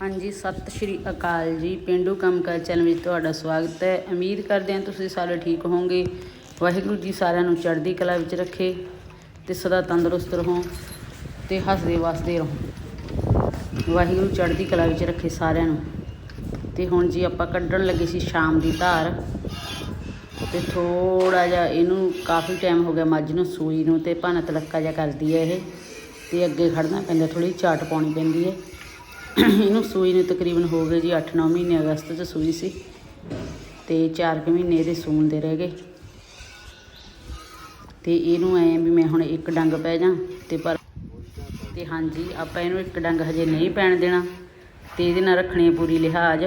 ਹਾਂਜੀ, ਸਤਿ ਸ਼੍ਰੀ ਅਕਾਲ ਜੀ। ਪਿੰਡੂ ਕੰਮਕਾਜ ਚੈਨਲ ਵਿੱਚ ਤੁਹਾਡਾ ਸਵਾਗਤ ਹੈ। ਉਮੀਦ ਕਰਦੇ ਹਾਂ ਤੁਸੀਂ ਸਾਰੇ ਠੀਕ ਹੋਵੋਗੇ। ਵਾਹਿਗੁਰੂ ਜੀ ਸਾਰਿਆਂ ਨੂੰ ਚੜ੍ਹਦੀ ਕਲਾ ਵਿੱਚ ਰੱਖੇ ਤੇ ਸਦਾ ਤੰਦਰੁਸਤ ਰਹੋ ਤੇ ਹੱਸਦੇ ਵਸਦੇ ਰਹੋ। ਵਾਹਿਗੁਰੂ ਚੜ੍ਹਦੀ ਕਲਾ ਵਿੱਚ ਰੱਖੇ ਸਾਰਿਆਂ ਨੂੰ। ਤੇ ਹੁਣ ਜੀ ਆਪਾਂ ਕੱਢਣ ਲੱਗੇ ਸੀ ਸ਼ਾਮ ਦੀ ਧਾਰ। ਤੇ ਥੋੜਾ ਜਿਹਾ ਇਹਨੂੰ ਕਾਫੀ ਟਾਈਮ ਹੋ ਗਿਆ ਮੱਝ ਨੂੰ ਸੂਈ ਨੂੰ ਤੇ ਭਨ ਤਲੱਕਾ ਜਿਹਾ ਕਰਦੀ ਹੈ ਇਹ। ਤੇ ਅੱਗੇ ਖੜਨਾ ਪੈਂਦਾ ਥੋੜੀ ਚਾਟ ਪਾਉਣੀ ਪੈਂਦੀ ਹੈ। ਇਹਨੂੰ ਸੂਈ ਨੇ ਤਕਰੀਬਨ ਹੋ ਗਏ ਜੀ 8-9 ਮਹੀਨੇ ਅਗਸਤ 'ਚ ਸੂਈ ਸੀ ਤੇ 4 ਕੁ ਮਹੀਨੇ ਇਹਦੇ ਸੂਣ ਦੇ ਰਹਿ ਗਏ। ਤੇ ਇਹਨੂੰ ਐ ਵੀ ਮੈਂ ਹੁਣ ਇੱਕ ਡੰਗ ਪੈ ਜਾ ਤੇ ਪਰ ਤੇ ਹਾਂਜੀ, ਆਪਾਂ ਇਹਨੂੰ ਇੱਕ ਡੰਗ ਹਜੇ ਨਹੀਂ ਪੈਣ ਦੇਣਾ ਤੇ ਇਹਦੇ ਨਾਲ ਰੱਖਣੀ ਪੂਰੀ ਲਿਹਾਜ਼।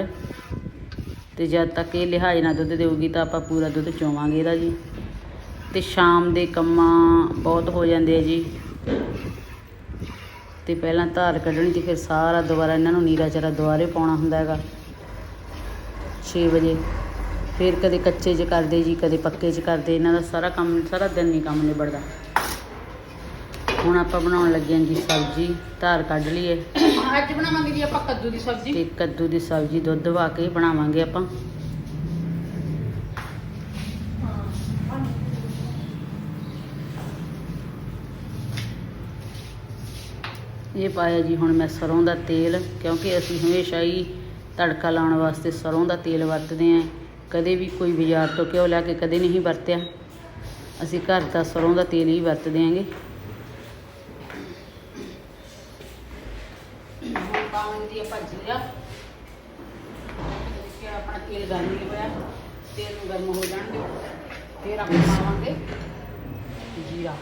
ਤੇ ਜਦ ਤੱਕ ਇਹ ਲਿਹਾਜ਼ ਨਾਲ ਦੁੱਧ ਦੇਊਗੀ ਤਾਂ ਆਪਾਂ ਪੂਰਾ ਦੁੱਧ ਚੋਵਾਂਗੇ ਇਹਦਾ ਜੀ। ਤੇ ਸ਼ਾਮ ਦੇ ਕੰਮਾਂ ਬਹੁਤ ਹੋ ਜਾਂਦੇ ਆ ਜੀ। ਤੇ ਪਹਿਲਾਂ ਧਾਰ ਕੱਢਣੀ ਤੇ ਫਿਰ ਸਾਰਾ ਦੁਬਾਰਾ ਇਹਨਾਂ ਨੂੰ ਨੀਰਾ ਚਾਰਾ ਦੁਬਾਰੇ ਪਾਉਣਾ ਹੁੰਦਾ ਹੈਗਾ। 6 ਵਜੇ। ਫਿਰ ਕਦੇ ਕੱਚੇ 'ਚ ਕਰਦੇ ਜੀ ਕਦੇ ਪੱਕੇ 'ਚ ਕਰਦੇ ਇਹਨਾਂ ਦਾ ਸਾਰਾ ਕੰਮ ਸਾਰਾ ਦਿਨ ਨਹੀਂ ਕੰਮ ਨਿਬੜਦਾ। ਹੁਣ ਆਪਾਂ ਬਣਾਉਣ ਲੱਗੇ ਹਾਂ ਜੀ ਸਬਜ਼ੀ ਧਾਰ ਕੱਢ ਲਈਏ। ਅੱਜ ਬਣਾਵਾਂਗੇ ਜੀ ਆਪਾਂ ਕੱਦੂ ਦੀ ਸਬਜ਼ੀ। ਤੇ ਕੱਦੂ ਦੀ ਸਬਜ਼ੀ ਦੁੱਧ ਵਾ ਕੇ ਬਣਾਵਾਂਗੇ ਆਪਾਂ। ਇਹ ਪਾਇਆ ਜੀ ਹੁਣ ਮੈਂ ਸਰੋਂ ਦਾ ਤੇਲ, ਕਿਉਂਕਿ ਅਸੀਂ ਹਮੇਸ਼ਾ ਹੀ ਤੜਕਾ ਲਾਉਣ ਵਾਸਤੇ ਸਰੋਂ ਦਾ ਤੇਲ ਵਰਤਦੇ ਆਂ ਕਦੇ ਵੀ ਕੋਈ ਬਾਜ਼ਾਰ ਤੋਂ ਘਿਓ ਲੈ ਕੇ ਕਦੇ ਨਹੀਂ ਵਰਤਿਆ। ਅਸੀਂ ਘਰ ਦਾ ਸਰੋਂ ਦਾ ਤੇਲ ਹੀ ਵਰਤਦੇ ਆਂਗੇ ਹੁਣ ਪਾਵਾਂਗੇ ਜੀ ਆਪਾਂ ਜੀਰਾ ਕਿ ਆਪਣਾ ਤੇਲ ਗਰਮ ਨਹੀਂ ਹੋਇਆ ਤੇਲ ਨੂੰ ਗਰਮ ਹੋ ਜਾਣ ਦਿਓ ਫਿਰ ਆਪਾਂ ਪਾਵਾਂਗੇ ਜੀਰਾ।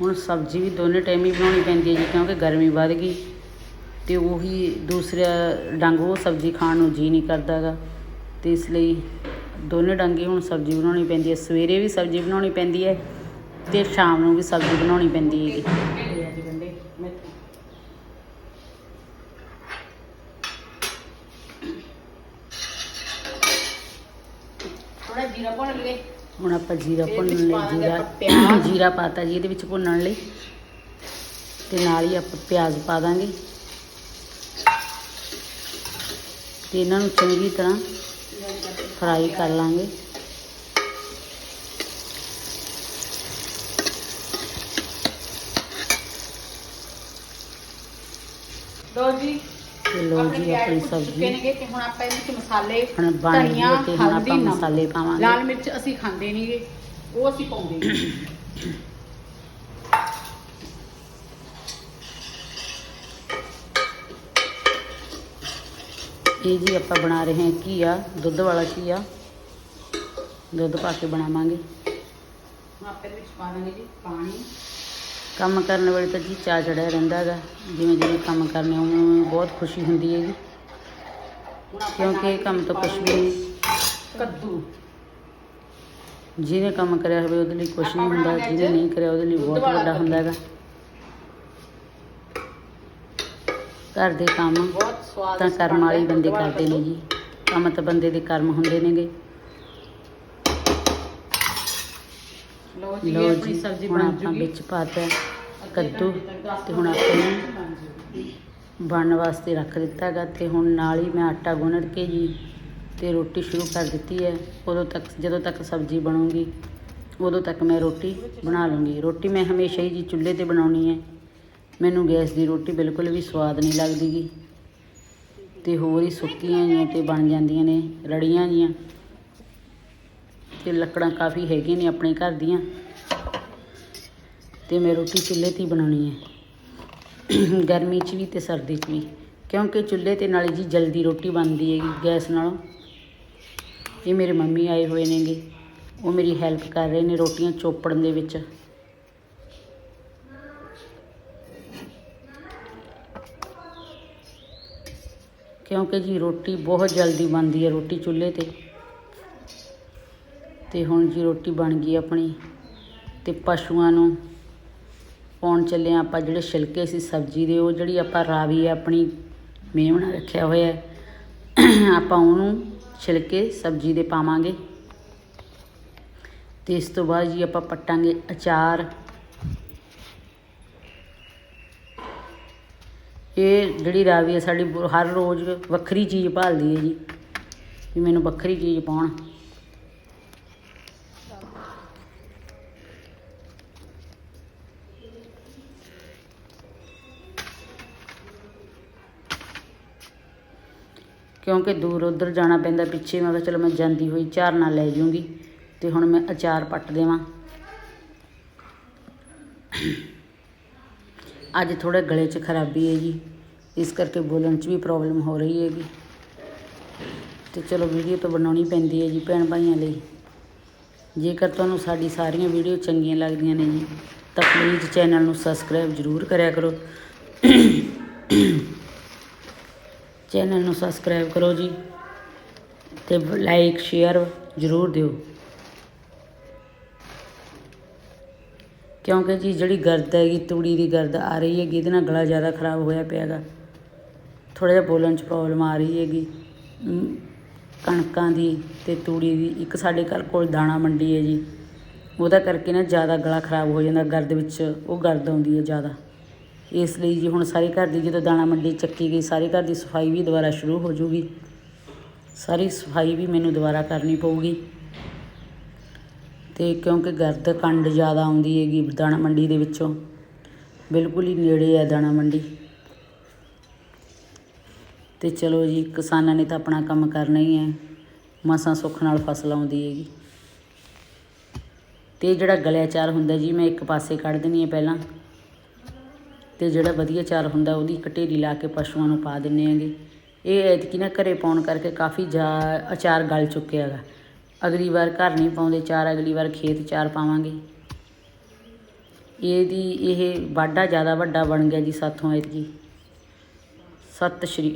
ਹੁਣ ਸਬਜ਼ੀ ਵੀ ਦੋਨੇ ਟਾਈਮ ਹੀ ਬਣਾਉਣੀ ਪੈਂਦੀ ਹੈ ਜੀ, ਕਿਉਂਕਿ ਗਰਮੀ ਵੱਧ ਗਈ ਤੇ ਉਹੀ ਦੂਸਰਾ ਡੰਗ, ਉਹ ਸਬਜ਼ੀ ਖਾਣ ਨੂੰ ਜੀ ਨਹੀਂ ਕਰਦਾਗਾ ਤੇ ਇਸ ਲਈ ਦੋਨੇ ਡੰਗੇ ਹੁਣ ਸਬਜ਼ੀ ਬਣਾਉਣੀ ਪੈਂਦੀ ਹੈ। ਸਵੇਰੇ ਵੀ ਸਬਜ਼ੀ ਬਣਾਉਣੀ ਪੈਂਦੀ ਹੈ ਤੇ ਸ਼ਾਮ ਨੂੰ ਵੀ ਸਬਜ਼ੀ ਬਣਾਉਣੀ ਪੈਂਦੀ ਹੈ ਜੀ ਥੋੜਾ ਜੀਰਾ ਭੁੰਨ ਲਈਏ ਹੁਣ ਆਪਾਂ ਜੀਰਾ ਭੁੰਨਣ ਲਈ ਜੀਰਾ। ਜੀਰਾ ਪਾਤਾ ਜੀ ਇਹਦੇ ਵਿੱਚ ਭੁੰਨਣ ਲਈ। ਤੇ ਨਾਲ ਹੀ ਆਪਾਂ ਪਿਆਜ਼ ਪਾ ਦਾਂਗੇ। ਤੇ ਇਹਨਾਂ ਨੂੰ ਚੰਗੀ ਤਰ੍ਹਾਂ ਫਰਾਈ ਕਰ ਲਾਂਗੇ। ਲੋ ਜੀ ਲੋ ਜੀ ਆਪਣੀ ਸਬਜ਼ੀ ਨੇਗੇ ਤੇ ਹੁਣ ਆਪਾਂ ਇਹਦੇ ਵਿੱਚ ਮਸਾਲੇ ਹੁਣ ਬਣ ਗਈ ਧਨੀਆ, ਹੈ ਤੇ ਹੁਣ ਹਲਦੀ, ਆਪਾਂ ਨਮਕ। ਮਸਾਲੇ ਪਾਵਾਂਗੇ ਲਾਲ ਮਿਰਚ ਅਸੀਂ ਖਾਂਦੇ ਨਹੀਂਗੇ ਉਹ ਅਸੀਂ ਪਾਉਂਦੇ ਨਹੀਂ ਇਹ ਜੀ ਆਪਾਂ ਬਣਾ ਰਹੇ ਹਾਂ ਘੀਆ ਦੁੱਧ ਵਾਲਾ ਘੀਆ। ਦੁੱਧ ਪਾ ਕੇ ਬਣਾਵਾਂਗੇ। ਹੁਣ ਆਪਾਂ ਇਹਦੇ ਵਿੱਚ ਪਾ ਦਾਂਗੇ ਜੀ ਪਾਣੀ। ਕੰਮ ਕਰਨ ਵੇਲੇ ਤਾਂ ਜੀ ਚਾਅ ਚੜਿਆ ਰਹਿੰਦਾ ਹੈਗਾ। ਜਿਵੇਂ ਜਿਵੇਂ ਕੰਮ ਕਰਨੇ ਉਵੇਂ ਬਹੁਤ ਖੁਸ਼ੀ ਹੁੰਦੀ ਹੁਣ ਆਪਾਂ ਕਿਉਂਕਿ ਇਹ ਕੰਮ ਤਾਂ ਕੁਛ ਵੀ ਨਹੀਂ। ਕੱਦੂ। ਜਿਹਨੇ ਕੰਮ ਕਰਿਆ ਹੋਵੇ ਉਹਦੇ ਲਈ ਕੁਛ ਨਹੀਂ ਹੁੰਦਾ। ਜਿਹਨੇ ਨਹੀਂ ਕਰਿਆ ਉਹਦੇ ਲਈ ਬਹੁਤ ਵੱਡਾ ਹੁੰਦਾ ਹੈਗਾ। ਘਰ ਦੇ ਕੰਮ ਤਾਂ ਕਰਮ ਵਾਲੇ ਬੰਦੇ ਕਰਦੇ ਨੇ ਜੀ। ਕੰਮ ਤਾਂ ਬੰਦੇ ਦੇ ਕਰਮ ਹੁੰਦੇ ਨੇਗੇ। ਲੋ ਜੀ ਇਹ ਆਪਣੀ ਸਬਜ਼ੀ ਹੁਣ ਬਣ ਆਪਾਂ ਜੂਗੀ। ਵਿੱਚ ਪਾਤਾ ਕੱਦੂ ਤੇ ਹੁਣ ਆਪਾਂ ਇਹਨੂੰ ਬਣਨ ਵਾਸਤੇ ਰੱਖ ਦਿੱਤਾ ਹੈਗਾ ਤੇ ਹੁਣ ਨਾਲ ਹੀ ਮੈਂ ਆਟਾ ਗੁੰਨ ਕੇ ਜੀ ਤੇ ਰੋਟੀ ਸ਼ੁਰੂ ਕਰ ਦਿੱਤੀ ਹੈ। ਉਦੋਂ ਤੱਕ ਜਦੋਂ ਤੱਕ ਸਬਜ਼ੀ ਬਣੂਗੀ ਉਦੋਂ ਤੱਕ ਮੈਂ ਰੋਟੀ ਬਣਾ ਲੂੰਗੀ। ਰੋਟੀ ਮੈਂ ਹਮੇਸ਼ਾ ਹੀ ਜੀ ਚੁੱਲ੍ਹੇ ਤੇ ਬਣਾਉਣੀ ਹੈ। ਮੈਨੂੰ ਗੈਸ ਦੀ ਰੋਟੀ ਬਿਲਕੁਲ ਵੀ ਸਵਾਦ ਨਹੀਂ ਲੱਗਦੀ ਗੀ। ਤੇ ਹੋਰ ਹੀ ਸੁੱਕੀਆਂ ਜੀਆਂ ਤੇ ਬਣ ਜਾਂਦੀਆਂ ਨੇ ਰੜੀਆਂ ਜੀਆਂ ਤੇ ਲੱਕੜਾਂ ਕਾਫੀ ਹੈਗੀਆਂ ਨੇ ਆਪਣੇ ਘਰ ਦੀਆਂ। ਤੇ ਮੈਂ ਰੋਟੀ ਚੁੱਲ੍ਹੇ ਤੇ ਹੀ ਬਣਾਉਣੀ ਹੈ। ਗਰਮੀ 'ਚ ਵੀ ਤੇ ਸਰਦੀ 'ਚ ਵੀ। ਕਿਉਂਕਿ ਚੁੱਲ੍ਹੇ ਤੇ ਨਾਲੇ ਜੀ ਜਲਦੀ ਰੋਟੀ ਬਣਦੀ ਹੈਗੀ ਗੈਸ ਨਾਲੋਂ। ਇਹ ਮੇਰੇ ਮੰਮੀ ਆਏ ਹੋਏ ਨੇਗੇ। ਉਹ ਮੇਰੀ ਹੈਲਪ ਕਰ ਰਹੇ ਨੇ ਰੋਟੀਆਂ ਚੋਪੜਨ ਦੇ ਵਿੱਚ। ਕਿਉਂਕਿ ਜੀ ਰੋਟੀ ਬਹੁਤ ਜਲਦੀ ਬਣਦੀ ਹੈ ਰੋਟੀ ਚੁੱਲ੍ਹੇ ਤੇ। ਅਤੇ ਹੁਣ ਜੀ ਰੋਟੀ ਬਣ ਗਈ ਆਪਣੀ ਅਤੇ ਪਸ਼ੂਆਂ ਨੂੰ ਪਾਉਣ ਚੱਲੇ ਹਾਂ ਆਪਾਂ ਜਿਹੜੇ ਛਿਲਕੇ ਸੀ ਸਬਜ਼ੀ ਦੇ, ਉਹ ਜਿਹੜੀ ਆਪਾਂ ਰਾਵੀ ਹੈ ਆਪਣੀ ਮੇਮਣਾ ਰੱਖਿਆ ਹੋਇਆ ਆਪਾਂ ਉਹਨੂੰ ਛਿਲਕੇ ਸਬਜ਼ੀ ਦੇ ਪਾਵਾਂਗੇ। ਤੇ ਇਸ ਤੋਂ ਬਾਅਦ ਜੀ ਆਪਾਂ ਪੱਟਾਂਗੇ ਅਚਾਰ। ਇਹ ਜਿਹੜੀ ਰਾਵੀ ਹੈ ਸਾਡੀ ਹਰ ਰੋਜ਼ ਵੱਖਰੀ ਚੀਜ਼ ਭਾਲਦੀ ਹੈ ਜੀ, ਵੀ ਮੈਨੂੰ ਵੱਖਰੀ ਚੀਜ਼ ਪਾਉਣ। ਕਿਉਂਕਿ ਦੂਰ ਉਧਰ ਜਾਣਾ ਪੈਂਦਾ, ਪਿੱਛੇ ਮੈਂ ਕਿਹਾ ਚਲੋ ਮੈਂ ਜਾਂਦੀ ਹੋਈ ਝਾਰਨਾ ਲੈ ਜੂੰਗੀ ਤੇ ਹੁਣ ਮੈਂ ਅਚਾਰ ਪੱਟ ਦੇਵਾਂ। ਅੱਜ ਥੋੜਾ ਗਲੇ 'ਚ ਖਰਾਬੀ ਹੈ ਜੀ, ਇਸ ਕਰਕੇ ਬੋਲਣ 'ਚ ਵੀ ਪ੍ਰੋਬਲਮ ਹੋ ਰਹੀ ਹੈਗੀ। ਤੇ ਚਲੋ ਵੀਡੀਓ ਤਾਂ ਬਣਾਉਣੀ ਪੈਂਦੀ ਹੈ ਜੀ ਭੈਣ ਭਾਈਆਂ ਲਈ। ਜੇਕਰ ਤੁਹਾਨੂੰ ਸਾਡੀ ਸਾਰੀਆਂ ਵੀਡੀਓ ਚੰਗੀਆਂ ਲੱਗਦੀਆਂ ਨੇ ਜੀ, ਤਾਂ ਪਲੀਜ਼ ਚੈਨਲ ਨੂੰ ਸਬਸਕ੍ਰਾਈਬ ਜ਼ਰੂਰ ਕਰਿਆ ਕਰੋ। ਚੈਨਲ ਨੂੰ ਸਬਸਕ੍ਰਾਈਬ ਕਰੋ ਜੀ ਤੇ ਲਾਈਕ, ਸ਼ੇਅਰ ਜ਼ਰੂਰ ਦਿਓ। ਕਿਉਂਕਿ ਜੀ ਜਿਹੜੀ ਗਰਦ ਹੈਗੀ, ਤੂੜੀ ਦੀ ਗਰਦ ਆ ਰਹੀ ਹੈਗੀ, ਇਹਦੇ ਨਾਲ ਗਲਾ ਜ਼ਿਆਦਾ ਖਰਾਬ ਹੋਇਆ ਪਿਆਗਾ। ਥੋੜਾ ਜਿਹਾ ਬੋਲਣ 'ਚ ਪ੍ਰੋਬਲਮ ਆ ਰਹੀ ਹੈਗੀ। ਕਣਕਾਂ ਦੀ ਤੇ ਤੂੜੀ ਦੀ, ਇੱਕ ਸਾਡੇ ਘਰ ਕੋਲ ਦਾਣਾ ਮੰਡੀ ਹੈ ਜੀ। ਉਹਦਾ ਕਰਕੇ ਨਾ ਜ਼ਿਆਦਾ ਗਲਾ ਖਰਾਬ ਹੋ ਜਾਂਦਾ, ਗਰਦ ਵਿੱਚ ਉਹ ਗਰਦ ਆਉਂਦੀ ਹੈ ਜ਼ਿਆਦਾ। ਇਸ ਲਈ ਜੀ ਹੁਣ ਸਾਰੇ ਘਰ ਦੀ ਜਦੋਂ ਦਾਣਾ ਮੰਡੀ ਚੱਕੀ ਗਈ, ਸਾਰੇ ਘਰ ਦੀ ਸਫ਼ਾਈ ਵੀ ਦੁਬਾਰਾ ਸ਼ੁਰੂ ਹੋ ਜੂਗੀ। ਸਾਰੀ ਸਫ਼ਾਈ ਵੀ ਮੈਨੂੰ ਦੁਬਾਰਾ ਕਰਨੀ ਪਊਗੀ। ਤੇ ਕਿਉਂਕਿ ਗਰਦ ਕੰਡ ਜ਼ਿਆਦਾ ਆਉਂਦੀ ਹੈਗੀ ਦਾਣਾ ਮੰਡੀ ਦੇ ਵਿੱਚੋਂ, ਬਿਲਕੁਲ ਹੀ ਨੇੜੇ ਹੈ ਦਾਣਾ ਮੰਡੀ। ਤੇ ਚਲੋ ਜੀ, ਕਿਸਾਨਾਂ ਨੇ ਤਾਂ ਆਪਣਾ ਕੰਮ ਕਰਨਾ ਹੀ ਹੈ, ਮਸਾਂ ਸੁੱਖ ਨਾਲ ਫਸਲ ਆਉਂਦੀ ਹੈਗੀ। ਤੇ ਜਿਹੜਾ ਗਲਿਆਚਾਰ ਹੁੰਦਾ ਜੀ, ਮੈਂ ਇੱਕ ਪਾਸੇ ਕੱਢ ਦਿੰਦੀ ਹਾਂ ਪਹਿਲਾਂ। ਤੇ ਜਿਹੜਾ ਵਧੀਆ ਚਾਰ ਹੁੰਦਾ ਉਹਦੀ ਕਟੇਰੀ ਲਾ ਕੇ ਪਸ਼ੂਆਂ ਨੂੰ ਪਾ ਦਿੰਨੇ ਆਂਗੇ ਇਹ ਐਤਕੀ ਨਾ ਘਰੇ ਪਾਉਣ ਕਰਕੇ ਕਾਫੀ ਜਾ ਅਚਾਰ ਗਲ ਚੁੱਕਿਆ ਹੈਗਾ। ਅਗਲੀ ਵਾਰ ਘਰ ਨਹੀਂ ਪਾਉਂਦੇ ਚਾਰ, ਅਗਲੀ ਵਾਰ ਖੇਤ ਚਾਰ ਪਾਵਾਂਗੇ। ਇਹਦੀ ਇਹ ਵਾਢਾ ਜ਼ਿਆਦਾ ਵੱਡਾ ਬਣ ਗਿਆ ਜੀ ਸਾਥੋਂ ਐਤਕੀ। ਸਤਿ ਸ਼੍ਰੀ